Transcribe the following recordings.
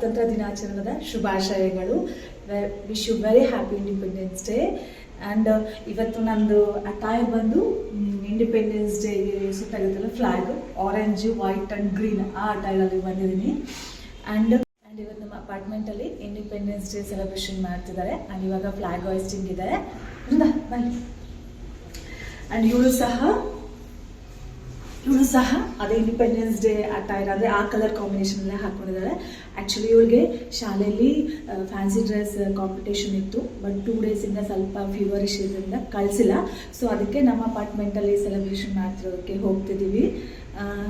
ಸ್ವಾತಂತ್ರ್ಯ ದಿನಾಚರಣೆದ ಶುಭಾಶಯಗಳು. Wish you very happy Independence Day and ಇವತ್ತು ನಂದು ಅಟಾಯ್ ಬಂದು ಇಂಡಿಪೆಂಡೆನ್ಸ್ ಡೇಗೆ ಸುತ್ತಾಗುತ್ತಲ್ಲ flag orange white and green ಆ ಅಟಾಯಲ್ಲಿ ಬಂದಿದ್ದೀನಿ. ಆ್ಯಂಡ್ ಆ್ಯಂಡ್ ಇವತ್ತು ನಮ್ಮ ಅಪಾರ್ಟ್ಮೆಂಟಲ್ಲಿ ಇಂಡಿಪೆಂಡೆನ್ಸ್ ಡೇ ಸೆಲೆಬ್ರೇಷನ್ ಮಾಡ್ತಿದ್ದಾರೆ. ಆ್ಯಂಡ್ ಇವಾಗ ಫ್ಲ್ಯಾಗ್ ಹಾಯಿಸ್ಟಿಂಗ್ ಇದೆ. ಬನ್ನಿ. ಆ್ಯಂಡ್ ಇವಳು ಸಹ ಇವಳು ಸಹ ಅದೇ ಇಂಡಿಪೆಂಡೆನ್ಸ್ ಡೇ ಅಟೈರ್ ಅಂದರೆ ಆ ಕಲರ್ ಕಾಂಬಿನೇಷನ್ ಎಲ್ಲ ಹಾಕೊಂಡಿದ್ದಾರೆ. ಆ್ಯಕ್ಚುಲಿ ಇವಳಿಗೆ ಶಾಲೆಯಲ್ಲಿ ಫ್ಯಾನ್ಸಿ ಡ್ರೆಸ್ ಕಾಂಪಿಟೇಷನ್ ಇತ್ತು. ಬಟ್ ಟೂ ಡೇಸಿಂದ ಸ್ವಲ್ಪ ಫೀವರ್ ಇಶ್ಯೂಸಿಂದ ಕಳಿಸಿಲ್ಲ. ಸೊ ಅದಕ್ಕೆ ನಮ್ಮ ಅಪಾರ್ಟ್ಮೆಂಟಲ್ಲಿ ಸೆಲೆಬ್ರೇಷನ್ ಮಾಡ್ತಿರೋದಕ್ಕೆ ಹೋಗ್ತಿದ್ದೀವಿ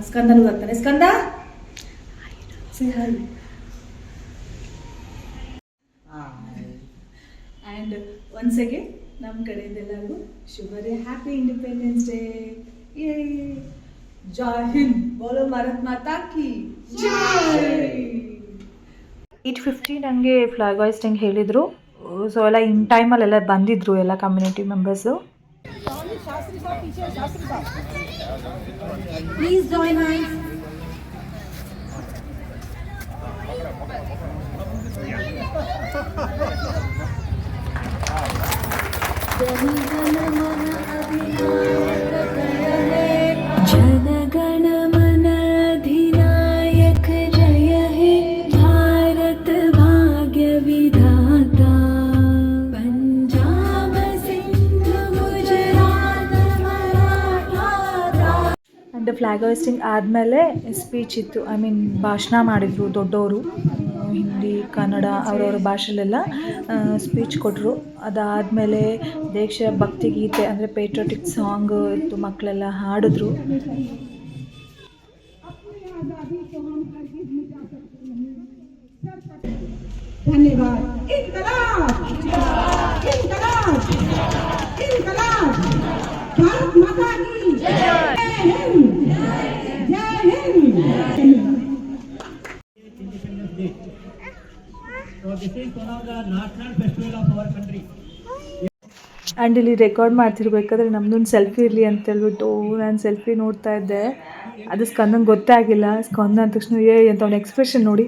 ಸ್ಕಂದನೂ ಬರ್ತಾನೆ ಸ್ಕಂದ. ಆ್ಯಂಡ್ ಒನ್ಸ್ ಅಗೇನ್ ನಮ್ಮ ಕಡೆಯಿಂದ ಎಲ್ಲರಿಗೂ ಶುಭರೇ ಹ್ಯಾಪಿ ಇಂಡಿಪೆಂಡೆನ್ಸ್ ಡೇ ಯೇ ಜೈ ಹಿಂದ್ ಬೋಲೋ ಭಾರತ್ ಮಾತಾ ಕಿ ಏಯ್ಟ್ ಫಿಫ್ಟಿ ನನಗೆ ಫ್ಲಾಗ್ ಹಾಯಿಸ್ಟಿಂಗ್ ಹೇಳಿದರು ಸೊ ಎಲ್ಲ ಇನ್ ಟೈಮಲ್ಲೆಲ್ಲ ಬಂದಿದ್ದರು ಎಲ್ಲ ಕಮ್ಯುನಿಟಿ ಮೆಂಬರ್ಸು जनगण ಟ್ಯಾಗರ್ ಸ್ಟಿಂಗ್ ಆದಮೇಲೆ ಸ್ಪೀಚ್ ಇತ್ತು. ಐ ಮೀನ್ ಭಾಷಣ ಮಾಡಿದರು ದೊಡ್ಡವರು, ಹಿಂದಿ, ಕನ್ನಡ ಅವರವ್ರ ಭಾಷೆಲೆಲ್ಲ ಸ್ಪೀಚ್ ಕೊಟ್ಟರು ಅದಾದಮೇಲೆ ದೇಶ ಭಕ್ತಿಗೀತೆ ಅಂದರೆ ಪೇಟ್ರೋಟಿಕ್ ಸಾಂಗ್ ಇತ್ತು ಮಕ್ಕಳೆಲ್ಲ ಹಾಡಿದ್ರು. ಧನ್ಯವಾದ. ಆ್ಯಂಡ್ ಇಲ್ಲಿ ರೆಕಾರ್ಡ್ ಮಾಡ್ತಿರ್ಬೇಕಾದ್ರೆ ನಮ್ದೊಂದು ಸೆಲ್ಫಿ ಇರಲಿ ಅಂತ ಹೇಳ್ಬಿಟ್ಟು ನಾನು ಸೆಲ್ಫಿ ನೋಡ್ತಾ ಇದ್ದೆ. ಅದು ಸ್ಕಂದಂಗೆ ಗೊತ್ತೇ ಆಗಿಲ್ಲ. ಸ್ಕಂದ ಅಂದ ತಕ್ಷಣ, ಏ ಅಂತ ಅವ್ನ ಎಕ್ಸ್ಪ್ರೆಷನ್ ನೋಡಿ.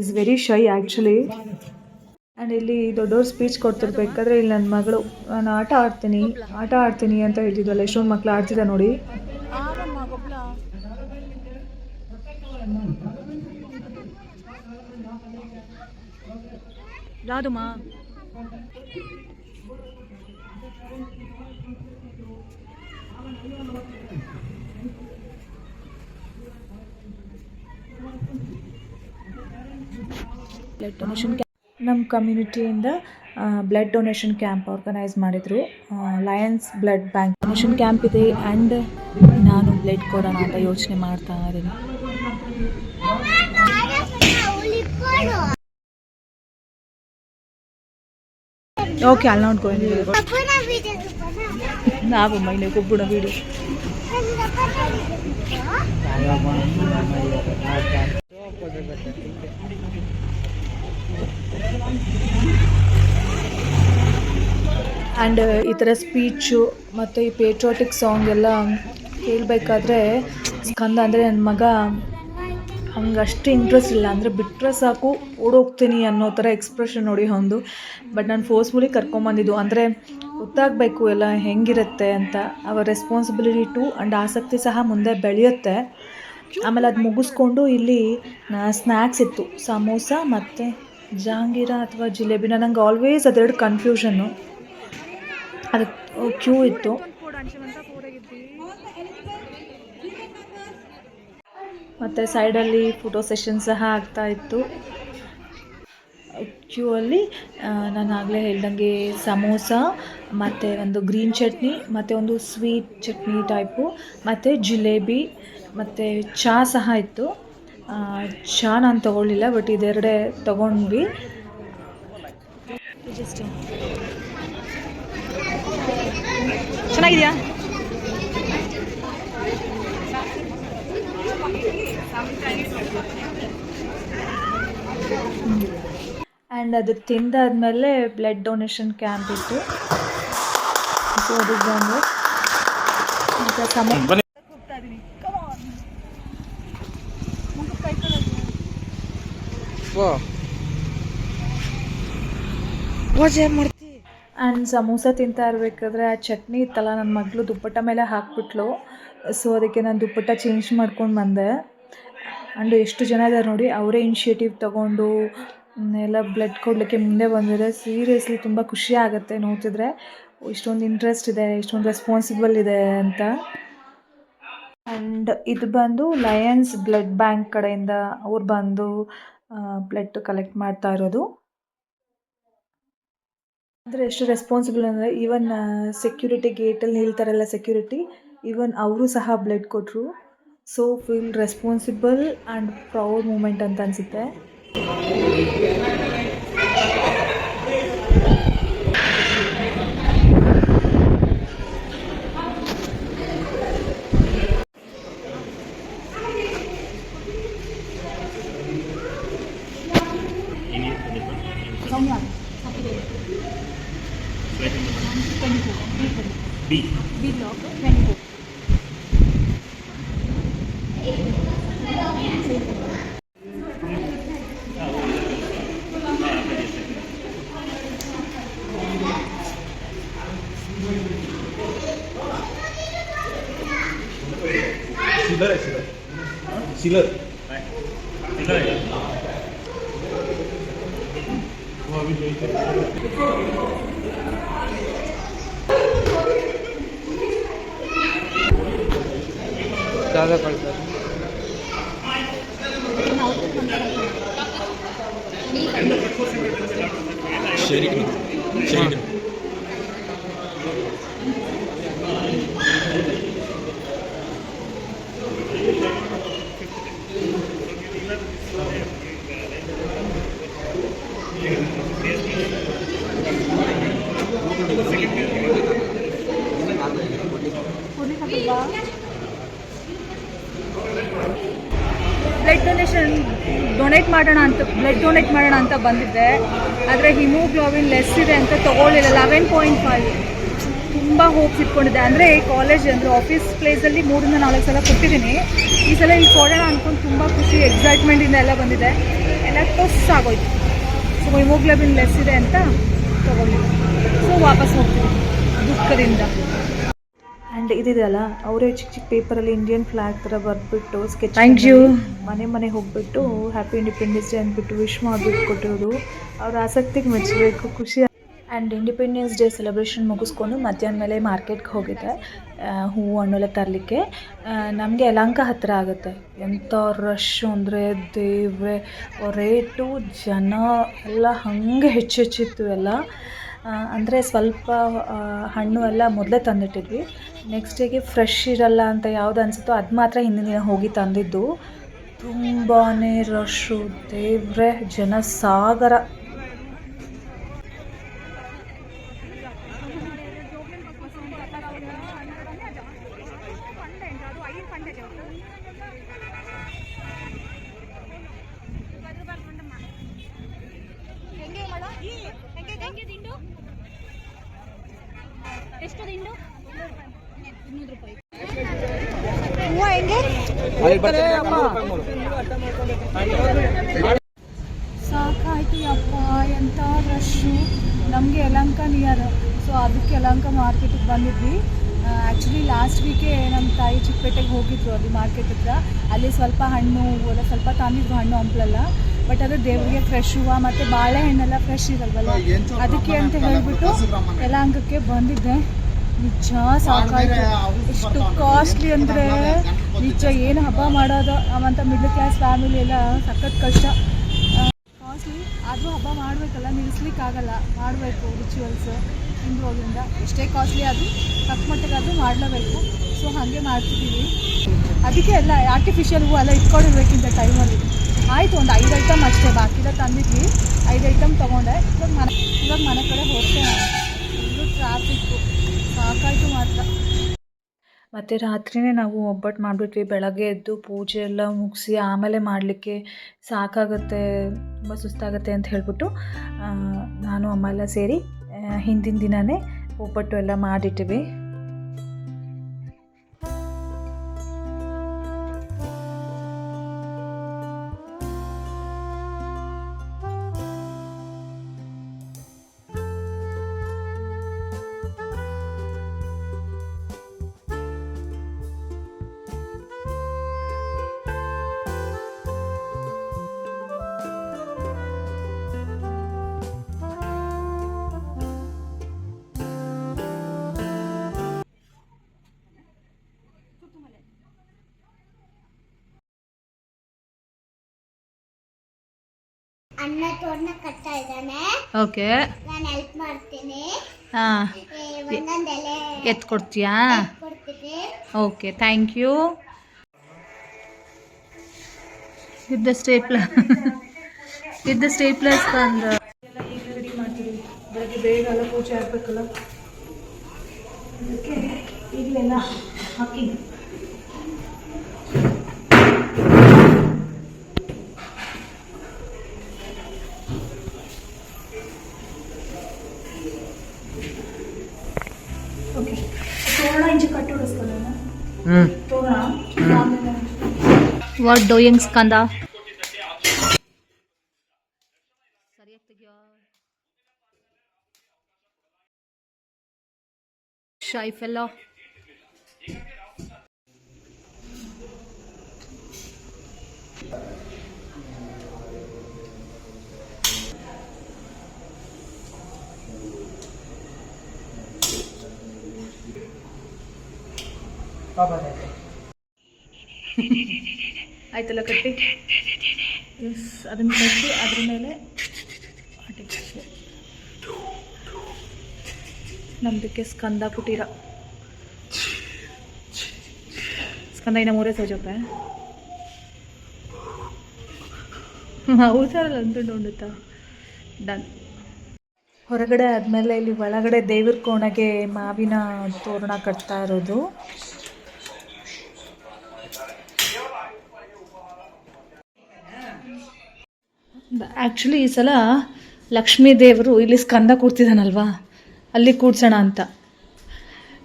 Is very shy actually and ಇಲ್ಲಿ ದೊಡ್ಡವ್ರು ಸ್ಪೀಚ್ ಕೊಡ್ತಿರ್ಬೇಕಾದ್ರೆ ಇಲ್ಲಿ ನನ್ನ ಮಗಳು, ನಾನು ಆಟ ಆಡ್ತೀನಿ ಆಟ ಆಡ್ತೀನಿ ಅಂತ ಹೇಳ್ತಿದ್ವಲ್ಲ, ಎಷ್ಟೊಂದು ಮಕ್ಳು ಆಡ್ತಿದ್ದ ನೋಡಿ. ಬ್ಲಡ್ ಡೊನೇಷನ್ ನಮ್ಮ ಕಮ್ಯುನಿಟಿಯಿಂದ ಬ್ಲಡ್ ಡೊನೇಷನ್ ಕ್ಯಾಂಪ್ ಆರ್ಗನೈಸ್ ಮಾಡಿದರು. Lions blood bank donation camp ಇದೆ ಆ್ಯಂಡ್ ನಾನು ಬ್ಲಡ್ ಕೊಡೋಣ ಅಂತ ಯೋಚನೆ ಮಾಡ್ತಾ ಇದ್ದೀನಿ. ಓಕೆ ಅಲ್ಲಿ ನೋಡ್ಕೊಂಡು ನಾವು ಮೈನೆ ಕೊಬ್ಬುಡ ಬಿಡು. ಆ್ಯಂಡ್ ಈ ಥರ ಸ್ಪೀಚು ಮತ್ತು ಈ ಪೇಟ್ರೋಟಿಕ್ ಸಾಂಗ್ ಎಲ್ಲ ಕೇಳಬೇಕಾದ್ರೆ ಸ್ಕಂದ ಅಂದರೆ ನನ್ನ ಮಗ ಅವ್ನಿಗೆ ಅಷ್ಟು ಇಂಟ್ರೆಸ್ಟ್ ಇಲ್ಲ. ಅಂದರೆ ಬಿಟ್ಟರೆ ಸಾಕು, ಓಡೋಗ್ತೀನಿ ಅನ್ನೋ ಥರ ಎಕ್ಸ್ಪ್ರೆಷನ್ ನೋಡಿ ಒಂದು ಬಟ್ ನಾನು ಫೋರ್ಸ್ಫುಲಿ ಕರ್ಕೊಂಬಂದಿದ್ದು. ಅಂದರೆ ಗೊತ್ತಾಗಬೇಕು ಎಲ್ಲ ಹೆಂಗಿರುತ್ತೆ ಅಂತ. ಅವರ ರೆಸ್ಪಾನ್ಸಿಬಿಲಿಟಿ ಟು ಆ್ಯಂಡ್ ಆಸಕ್ತಿ ಸಹ ಮುಂದೆ ಬೆಳೆಯುತ್ತೆ. ಆಮೇಲೆ ಅದು ಮುಗಿಸ್ಕೊಂಡು ಇಲ್ಲಿ ಸ್ನ್ಯಾಕ್ಸ್ ಇತ್ತು. ಸಮೋಸ ಮತ್ತು ಜಹಾಂಗೀರ ಅಥವಾ ಜಿಲೇಬಿನ. ನಂಗೆ ಆಲ್ವೇಸ್ ಅದೆರಡು ಕನ್ಫ್ಯೂಷನ್ನು ಅದಕ್ಕೆ, ಕ್ಯೂ ಇತ್ತು. ಮತ್ತು ಸೈಡಲ್ಲಿ ಫೋಟೋ ಸೆಷನ್ ಸಹ ಆಗ್ತಾ ಇತ್ತು. ಕ್ಯೂ ಅಲ್ಲಿ ನಾನು ಆಗಲೇ ಹೇಳ್ದಂಗೆ ಸಮೋಸ, ಮತ್ತು ಒಂದು ಗ್ರೀನ್ ಚಟ್ನಿ, ಮತ್ತು ಒಂದು ಸ್ವೀಟ್ ಚಟ್ನಿ ಟೈಪು, ಮತ್ತು ಜಿಲೇಬಿ, ಮತ್ತು ಚಹಾ ಸಹ ಇತ್ತು. ಚಹಾ ನಾನು ತೊಗೊಳ್ಳಿಲ್ಲ, ಬಟ್ ಇದೆರಡೆ ತೊಗೊಂಡ್ವಿ. ಚೆನ್ನಾಗಿದೆಯಾ? ಆ್ಯಂಡ್ ಅದು ತಿಂದಾದಮೇಲೆ ಬ್ಲಡ್ ಡೊನೇಷನ್ ಕ್ಯಾಂಪ್ ಇತ್ತು. ಸೊ ಬಂದು. ಸಮ ಆ್ಯಂಡ್ ಸಮೋಸ ತಿಂತಾ ಇರಬೇಕಾದ್ರೆ ಆ ಚಟ್ನಿ ಇತ್ತಲ್ಲ ನನ್ನ ಮಗಳು ದುಪ್ಪಟ್ಟ ಮೇಲೆ ಹಾಕ್ಬಿಟ್ಲು. ಸೊ ಅದಕ್ಕೆ ನಾನು ದುಪ್ಪಟ್ಟ ಚೇಂಜ್ ಮಾಡ್ಕೊಂಡು ಬಂದೆ. ಆ್ಯಂಡ್ ಎಷ್ಟು ಜನ ಇದ್ದಾರೆ ನೋಡಿ ಅವರೇ ಇನಿಷಿಯೇಟಿವ್ ತೊಗೊಂಡು ಎಲ್ಲ ಬ್ಲಡ್ ಕೊಡಲಿಕ್ಕೆ ಮುಂದೆ ಬಂದಿದೆ. ಸೀರಿಯಸ್ಲಿ ತುಂಬ ಖುಷಿ ಆಗುತ್ತೆ ನೋಡ್ತಿದ್ರೆ. ಇಷ್ಟೊಂದು ಇಂಟ್ರೆಸ್ಟ್ ಇದೆ, ಇಷ್ಟೊಂದು ರೆಸ್ಪಾನ್ಸಿಬಲ್ ಇದೆ ಅಂತ. ಆ್ಯಂಡ್ ಇದು ಬಂದು ಲಯನ್ಸ್ ಬ್ಲಡ್ ಬ್ಯಾಂಕ್ ಕಡೆಯಿಂದ ಅವ್ರು ಬಂದು ಬ್ಲಡ್ ಕಲೆಕ್ಟ್ ಮಾಡ್ತಾ ಇರೋದು. ಅಂದರೆ ಎಷ್ಟು ರೆಸ್ಪಾನ್ಸಿಬಲ್ ಅಂದರೆ ಈವನ್ ಸೆಕ್ಯೂರಿಟಿ ಗೇಟಲ್ಲಿ ನಿಲ್ತಾರಲ್ಲ ಸೆಕ್ಯೂರಿಟಿ ಈವನ್ ಅವರು ಸಹ ಬ್ಲಡ್ ಕೊಟ್ಟರು so feel responsible and proud moment ಅಂತ ಅನಿಸುತ್ತೆ. Thank you. xí lợn đây Şeridim. Şeridim. Donate ಮಾಡೋಣ ಅಂತ ಬಂದಿದ್ದೆ. ಆದರೆ ಹಿಮೋಗ್ಲೋಬಿನ್ ಲೆಸ್ ಇದೆ ಅಂತ ತೊಗೊಳ್ಳಿಲ್ಲ. ಲೆವೆನ್ ಪಾಯಿಂಟ್ ಫೈವ್ ತುಂಬ ಹೋಪ್ಸ್ ಇಟ್ಕೊಂಡಿದ್ದೆ. ಅಂದರೆ ಕಾಲೇಜ್ ಅಂದರೆ ಆಫೀಸ್ ಪ್ಲೇಸಲ್ಲಿ ಮೂರಿಂದ ನಾಲ್ಕು ಸಲ ಕೊಟ್ಟಿದ್ದೀನಿ ಈ ಸಲ ಇಲ್ಲಿ ಕೊಡೋಣ ಅಂದ್ಕೊಂಡು ತುಂಬ ಖುಷಿ ಎಕ್ಸೈಟ್ಮೆಂಟಿಂದ ಎಲ್ಲ ಬಂದಿದೆ. ಎಲ್ಲ ಟೊಸ್ ಆಗೋಯ್ತು. ಸೊ ಹಿಮೋಗ್ಲೋಬಿನ್ ಲೆಸ್ ಇದೆ ಅಂತ ತೊಗೊಳ್ಳಿಲ್ಲ ಸೊ ವಾಪಸ್ ಹೋಗ್ತೀನಿ ದುಃಖದಿಂದ. ಇದಿದೆಯಲ್ಲ ಅವರೇ ಚಿಕ್ಕ ಚಿಕ್ಕ ಪೇಪರಲ್ಲಿ ಇಂಡಿಯನ್ ಫ್ಲಾಗ್ ಥರ ಬರೆದ್ಬಿಟ್ಟು ಸ್ಕೆಚ್ you. ಮನೆ ಮನೆ ಹೋಗ್ಬಿಟ್ಟು ಹ್ಯಾಪಿ ಇಂಡಿಪೆಂಡೆನ್ಸ್ ಡೇ ಅಂದ್ಬಿಟ್ಟು ವಿಶ್ ಮಾಡಿಬಿಟ್ಟು ಕೊಟ್ಟಿರೋದು. ಅವ್ರ ಆಸಕ್ತಿಗೆ ಮೆಚ್ಚಬೇಕು ಖುಷಿ ಆ್ಯಂಡ್ ಇಂಡಿಪೆಂಡೆನ್ಸ್ ಡೇ ಸೆಲೆಬ್ರೇಷನ್ ಮುಗಿಸ್ಕೊಂಡು ಮಧ್ಯಾಹ್ನ ಮೇಲೆ ಮಾರ್ಕೆಟ್ಗೆ ಹೋಗಿದ್ದೆ. ಹೂವು ಹಣ್ಣೆಲ್ಲ ತರಲಿಕ್ಕೆ. ನಮಗೆ ಯಲಂಕ ಹತ್ತಿರ ಆಗುತ್ತೆ. ಎಂಥ ರಶ್ ಅಂದರೆ ದೇವ್ರೆ ರೇಟು ಜನ ಎಲ್ಲ ಹಂಗೆ ಹೆಚ್ಚೆಚ್ಚಿತ್ತು ಎಲ್ಲ. ಅಂದರೆ ಸ್ವಲ್ಪ ಹಣ್ಣು ಎಲ್ಲ ಮೊದಲೇ ತಂದಿಟ್ಟಿದ್ವಿ. ನೆಕ್ಸ್ಟ್ ಡೇಗೆ ಫ್ರೆಶ್ ಇರಲ್ಲ ಅಂತ ಯಾವ್ದು ಅನಿಸುತ್ತೋ ಅದು ಮಾತ್ರ ಹಿಂದಿನ ದಿನ ಹೋಗಿ ತಂದಿದ್ದು. ತುಂಬಾ ರಶು ದೇವ್ರೆ ಜನ ಸಾಗರ ಸಾಕಾಯ್ತು ಅಪ್ಪ ಎಂಥ ರಶ್ಶು ನಮಗೆ ಯಲಹಂಕ ನಿಯರ್ ಸೊ ಅದಕ್ಕೆ ಯಲಹಂಕ ಮಾರ್ಕೆಟಿಗೆ ಬಂದಿದ್ವಿ. ಆ್ಯಕ್ಚುಲಿ ಲಾಸ್ಟ್ ವೀಕೆ ನಮ್ಮ ತಾಯಿ ಚಿಕ್ಕಪೇಟೆಗೆ ಹೋಗಿದ್ರು ಅಲ್ಲಿ ಮಾರ್ಕೆಟ್ ಹತ್ರ. ಅಲ್ಲಿ ಸ್ವಲ್ಪ ಹಣ್ಣು ಎಲ್ಲ ಸ್ವಲ್ಪ ತಂದಿದ್ರು ಹಣ್ಣು ಹಂಪ್ಲಲ್ಲ. ಬಟ್ ಅದು ದೇವರಿಗೆ ಫ್ರೆಶ್ ಹೂವು ಮತ್ತು ಬಾಳೆಹಣ್ಣೆಲ್ಲ ಫ್ರೆಶ್ ಇರಲ್ವಲ್ಲ? ಅದಕ್ಕೆ ಅಂತ ಹೇಳಿಬಿಟ್ಟು ಯಲಹಂಕಕ್ಕೆ ಬಂದಿದ್ದೆ. ನಿಜ, ಸಾಕಾಯ್ತು. ಎಷ್ಟು ಕಾಸ್ಟ್ಲಿ ಅಂದರೆ ನಿಜ, ಏನು ಹಬ್ಬ ಮಾಡೋದು, ಅವಂತ ಮಿಡ್ಲ್ ಕ್ಲಾಸ್ ಫ್ಯಾಮಿಲಿ ಎಲ್ಲ ಸಖತ್ ಕಷ್ಟ. ಕಾಸ್ಟ್ಲಿ ಆದರೂ ಹಬ್ಬ ಮಾಡಬೇಕಲ್ಲ ನಿಲ್ಲಿಸ್ಲಿಕ್ಕಾಗಲ್ಲ ಮಾಡಬೇಕು ರಿಚುವಲ್ಸ್ ಹಿಂದೂಗಳಿಂದ ಎಷ್ಟೇ ಕಾಸ್ಟ್ಲಿ ಆದರೂ, ತಕ್ಕ ಮಟ್ಟಿಗಾದರೂ ಮಾಡಲೇಬೇಕು. ಸೊ ಹಾಗೆ ಮಾಡ್ತಿದ್ದೀವಿ. ಅದಕ್ಕೆ ಎಲ್ಲ ಆರ್ಟಿಫಿಷಿಯಲ್ ಹೂವು ಎಲ್ಲ ಇಟ್ಕೊಂಡಿರ್ಬೇಕಿಂತ ಟೈಮಲ್ಲಿ ಆಯಿತು, ಒಂದು ಐದು ಐಟಮ್ ಅಷ್ಟೇ ಬಾಕಿದ ತಂದಿದ್ವಿ. ಐದು ಐಟಮ್ ತೊಗೊಂಡೆ. ಇವಾಗ ಮನೆ ಇವಾಗ ಮನೆ ಕಡೆ ಹೋಗ್ತೇನೆ ಫುಲ್ಲು ಟ್ರಾಫಿಕ್ಕು ಸಾಕಾಯಿತು ಮಾತ್ರ. ಮತ್ತು ರಾತ್ರಿನೇ ನಾವು ಒಬ್ಬಟ್ಟು ಮಾಡಿಬಿಟ್ವಿ. ಬೆಳಗ್ಗೆ ಎದ್ದು ಪೂಜೆ ಎಲ್ಲ ಮುಗಿಸಿ ಆಮೇಲೆ ಮಾಡಲಿಕ್ಕೆ ಸಾಕಾಗುತ್ತೆ, ತುಂಬ ಸುಸ್ತಾಗುತ್ತೆ ಅಂತ ಹೇಳಿಬಿಟ್ಟು ನಾನು ಅಮ್ಮ ಎಲ್ಲ ಸೇರಿ ಹಿಂದಿನ ದಿನವೇ ಒಬ್ಬಟ್ಟು ಎಲ್ಲ ಮಾಡಿಟ್ಟಿವಿ. ಅಣ್ಣ ತೋರಣ ಕಟ್ತಾ ಇದ್ದಾನೆ. ಓಕೆ ನಾನು ಹೆಲ್ಪ್ ಮಾಡ್ತೀನಿ. ಹಾ. ಏ, ಎಲೆ ಎತ್ ಎತ್ಕೊಡ್ತೀಯಾ? ಕೊಡ್ತೀನಿ ಓಕೆ ಥ್ಯಾಂಕ್ ಯು ಇದ್ದ ಸ್ಟೇಪ್ಲರ್ ಇದ್ದ ಸ್ಟೇಪ್ಲರ್ಸ್ ತಂದು. ರೆಡಿ ಮಾಡ್ತೀವಿ ಬೆಳಗ್ಗೆ ಬೇಗ ಎಲ್ಲ ಪೂಜೆ ಆಗಬೇಕಲ್ಲ? ಅದಕ್ಕೆ ಈಗಲೆಲ್ಲ ಹಾಕಿ what doing Skanda? Shy fellow ಆಯ್ತಲ್ಲ ಕಟ್ಟಿ. ಎಸ್ ಅದನ್ನು ಕಟ್ಟಿ, ಅದ್ರ ಮೇಲೆ ನಂಬಿಕೆ ಸ್ಕಂದ ಕುಟೀರ. ಸ್ಕಂದ ಇನ್ನ ಮೂರೇ ಸೋಜಪ್ಪ ಹೌದಲ್ಲ ಅಂತ ನೋಡುತ್ತಾ ಡನ್ ಹೊರಗಡೆ ಆದಮೇಲೆ ಇಲ್ಲಿ ಒಳಗಡೆ ದೇವ್ರ ಕೋಣಗೆ ಮಾವಿನ ತೋರಣ ಕಟ್ತಾ ಇರೋದು. ಆ್ಯಕ್ಚುಲಿ ಈ ಸಲ ಲಕ್ಷ್ಮೀ ದೇವರು ಇಲ್ಲಿ ಸ್ಕಂದ ಕೂಡ್ತಿದ್ದಾನಲ್ವಾ ಅಲ್ಲಿ ಕೂಡ್ಸೋಣ ಅಂತ.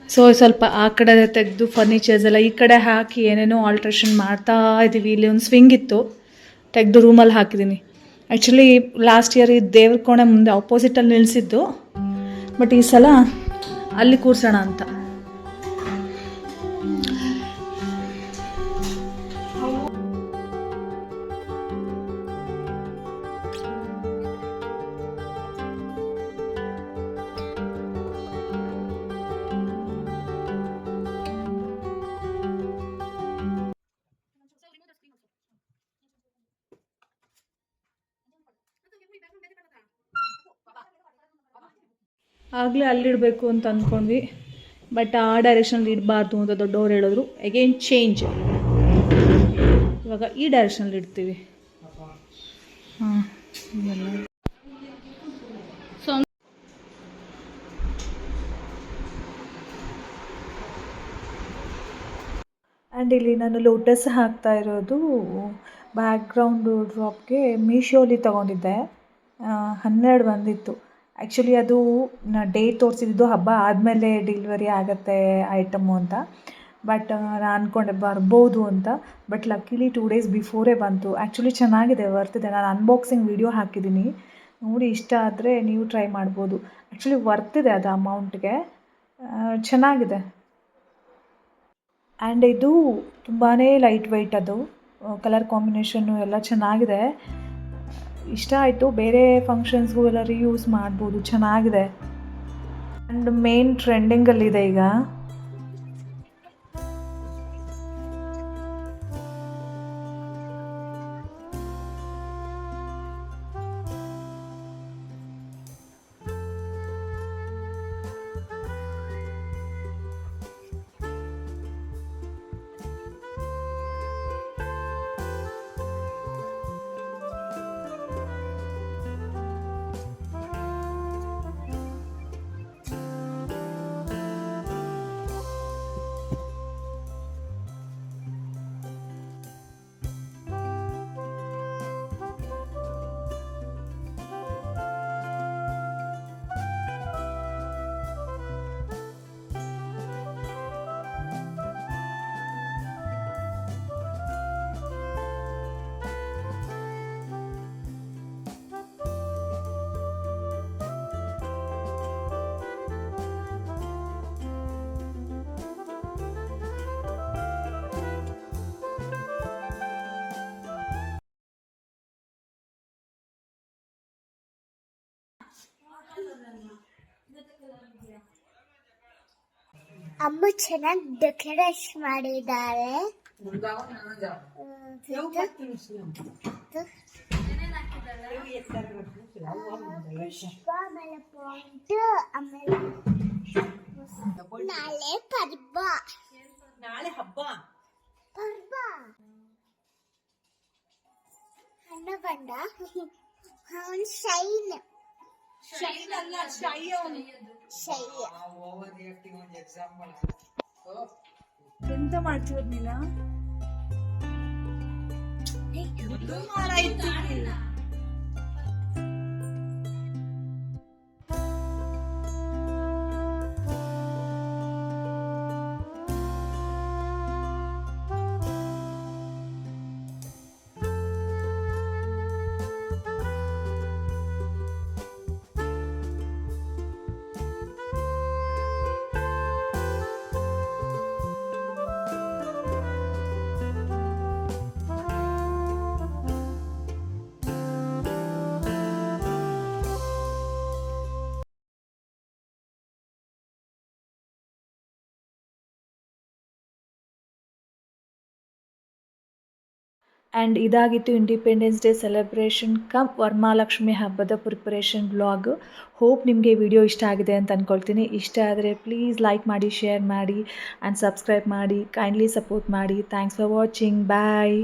ಸೊ ಸ್ವಲ್ಪ ಆ ಕಡೆ ತೆಗೆದು ಫರ್ನಿಚರ್ಸ್ ಎಲ್ಲ ಈ ಕಡೆ ಹಾಕಿ ಏನೇನೋ ಆಲ್ಟ್ರೇಷನ್ ಮಾಡ್ತಾ ಇದ್ದೀವಿ ಇಲ್ಲಿ ಒಂದು ಸ್ವಿಂಗ್ ಇತ್ತು. ತೆಗೆದು ರೂಮಲ್ಲಿ ಹಾಕಿದ್ದೀನಿ ಆ್ಯಕ್ಚುಲಿ ಲಾಸ್ಟ್ ಇಯರ್ ಈ ದೇವ್ರ ಕೋಣೆ ಮುಂದೆ ಅಪೋಸಿಟಲ್ಲಿ ನಿಲ್ಲಿಸಿದ್ದು ಬಟ್ ಈ ಸಲ ಅಲ್ಲಿ ಕೂರಿಸೋಣ ಅಂತ. ಆಗಲೇ ಅಲ್ಲಿಡಬೇಕು ಅಂತ ಅಂದ್ಕೊಂಡ್ವಿ ಬಟ್ ಆ ಡೈರೆಕ್ಷನಲ್ಲಿ ಇಡಬಾರ್ದು ಅಂತ ದೊಡ್ಡವ್ರು ಹೇಳಿದ್ರು. ಅಗೇನ್ ಚೇಂಜ್ ಇವಾಗ ಈ ಡೈರೆಕ್ಷನಲ್ಲಿ ಇಡ್ತೀವಿ. ಹಾಂ ಆ್ಯಂಡ್ ಇಲ್ಲಿ ನಾನು ಲೋಟಸ್ ಹಾಕ್ತಾ ಇರೋದು ಬ್ಯಾಕ್ಗ್ರೌಂಡು ಡ್ರಾಪ್ಗೆ ಮೀಶೋಲಿ ತೊಗೊಂಡಿದ್ದೆ. ಹನ್ನೆರಡು ಬಂದಿತ್ತು. ಆ್ಯಕ್ಚುಲಿ ಅದು ನಾ ಡೇಟ್ ತೋರಿಸಿದ್ದು ಹಬ್ಬ ಆದಮೇಲೆ ಡೆಲಿವರಿ ಆಗುತ್ತೆ ಐಟಮು ಅಂತ. ಬಟ್ ನಾನು ಅಂದ್ಕೊಂಡೆ ಬರ್ಬೋದು ಅಂತ. ಬಟ್ ಲಕ್ಕಿಲಿ ಟೂ ಡೇಸ್ ಬಿಫೋರೇ ಬಂತು. ಆ್ಯಕ್ಚುಲಿ ಚೆನ್ನಾಗಿದೆ ವರ್ತಿದೆ ನಾನು ಅನ್ಬಾಕ್ಸಿಂಗ್ ವೀಡಿಯೋ ಹಾಕಿದ್ದೀನಿ. ನೋಡಿ, ಇಷ್ಟ ಆದರೆ ನೀವು ಟ್ರೈ ಮಾಡ್ಬೋದು. ಆ್ಯಕ್ಚುಲಿ ವರ್ತಿದೆ ಅದು ಅಮೌಂಟ್ಗೆ ಚೆನ್ನಾಗಿದೆ. ಆ್ಯಂಡ್ ಇದು ತುಂಬಾ ಲೈಟ್ ವೆಯ್ಟ್ ಅದು ಕಲರ್ ಕಾಂಬಿನೇಷನ್ನು ಎಲ್ಲ ಚೆನ್ನಾಗಿದೆ. ಇಷ್ಟ ಆಯಿತು. ಬೇರೆ ಫಂಕ್ಷನ್ಸ್ಗೂ ಎಲ್ಲ ರೀ ಯೂಸ್ ಮಾಡ್ಬೋದು. ಚೆನ್ನಾಗಿದೆ. ಆ್ಯಂಡ್ ಮೇನ್ ಟ್ರೆಂಡಿಂಗಲ್ಲಿದೆ ಈಗ. ಅಮ್ಮ ಚೆನ್ನಾಗಿ ಡೆಕೋರೇಟ್ ಮಾಡಿದ್ದಾರೆ. ನಾಳೆ ಪರ್ಬ ನಾಳೆ ಹಬ್ಬ. ಪರ್ಬ ಅಣ್ಣ ಬಂಡ ಅವನ್ ಶೈನ್ ಶೈನ್ ಅಲ್ಲ ಶೈ ಅವನು ಶೈ ಎಂತ ಮಾಡ್ತಿರೋದು ನೀನ? ಆ್ಯಂಡ್ ಇದಾಗಿತ್ತು independence day celebration cum Varamahalakshmi ಹಬ್ಬದ ಪ್ರಿಪರೇಷನ್ ಬ್ಲಾಗ್ ಹೋಪ್ ನಿಮಗೆ ವಿಡಿಯೋ ಇಷ್ಟ ಆಗಿದೆ ಅಂತ ಅಂದ್ಕೊಳ್ತೀನಿ ಇಷ್ಟ ಆದರೆ ಪ್ಲೀಸ್ ಲೈಕ್ ಮಾಡಿ ಶೇರ್ ಮಾಡಿ ಆ್ಯಂಡ್ ಸಬ್ಸ್ಕ್ರೈಬ್ ಮಾಡಿ. ಕೈಂಡ್ಲಿ ಸಪೋರ್ಟ್ ಮಾಡಿ. Thanks for watching bye